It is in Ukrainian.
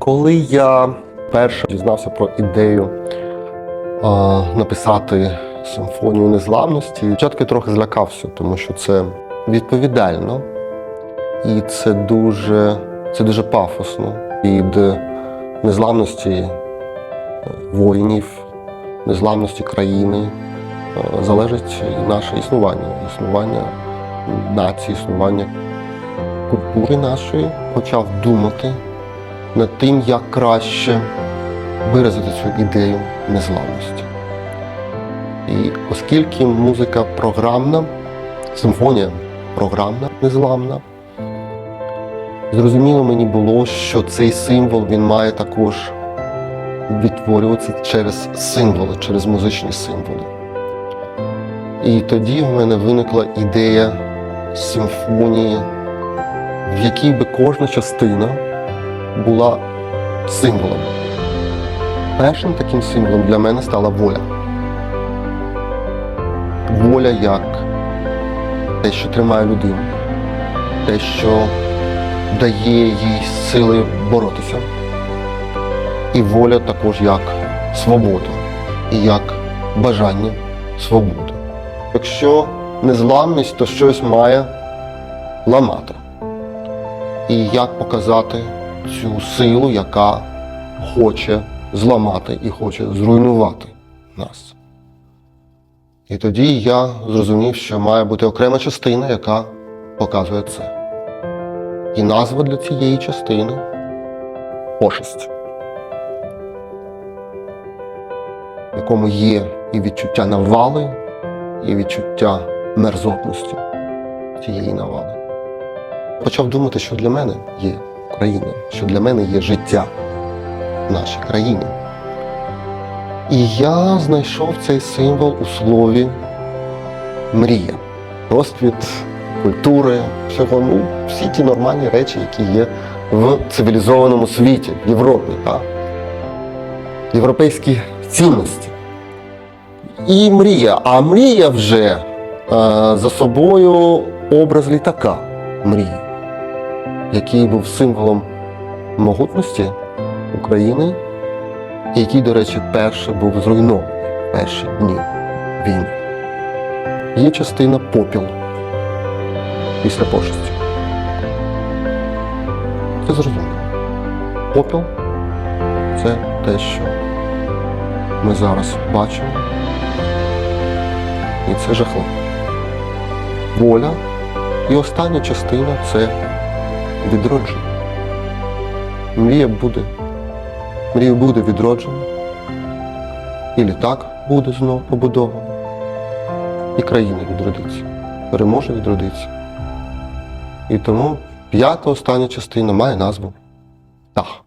Коли я перше дізнався про ідею а, написати симфонію незламності, спочатку трохи злякався, тому що це відповідально і це дуже, це дуже пафосно. Від незламності е, воїнів, незламності країни е, залежить наше існування, існування нації, існування культури нашої. Почав думати над тим, як краще виразити цю ідею незламності. І оскільки музика програмна, симфонія програмна, незламна, зрозуміло мені було, що цей символ він має також відтворюватися через символи, через музичні символи. І тоді в мене виникла ідея симфонії, в якій би кожна частина була символом. Першим таким символом для мене стала воля. Воля як те, що тримає людину, те, що дає їй сили боротися. І воля також як свобода, і як бажання свободи. Якщо незламність, то щось має ламати. І як показати цю силу, яка хоче зламати і хоче зруйнувати нас. І тоді я зрозумів, що має бути окрема частина, яка показує це. І назва для цієї частини пошесть, в якому є і відчуття навали, і відчуття мерзотності цієї навали. Почав думати, що для мене є Україна, що для мене є життя в нашій країні. І я знайшов цей символ у слові мрія, розквіт культури, всього, ну, всі ті нормальні речі, які є в цивілізованому світі, в Європі, так? європейські цінності. І мрія. А мрія вже е, за собою образ літака мрії, який був символом могутності України, який, до речі, перше був зруйнований перші дні війни. Є частина попіл після пошесті. Це зрозуміло. Попіл це те, що ми зараз бачимо. І це жахливо. Воля. І остання частина це відродження. Мрія буде. Мрія буде відроджена. І літак буде знову побудований. І країна відродиться. Переможе відродиться. І тому п'ята остання частина має назву Птах.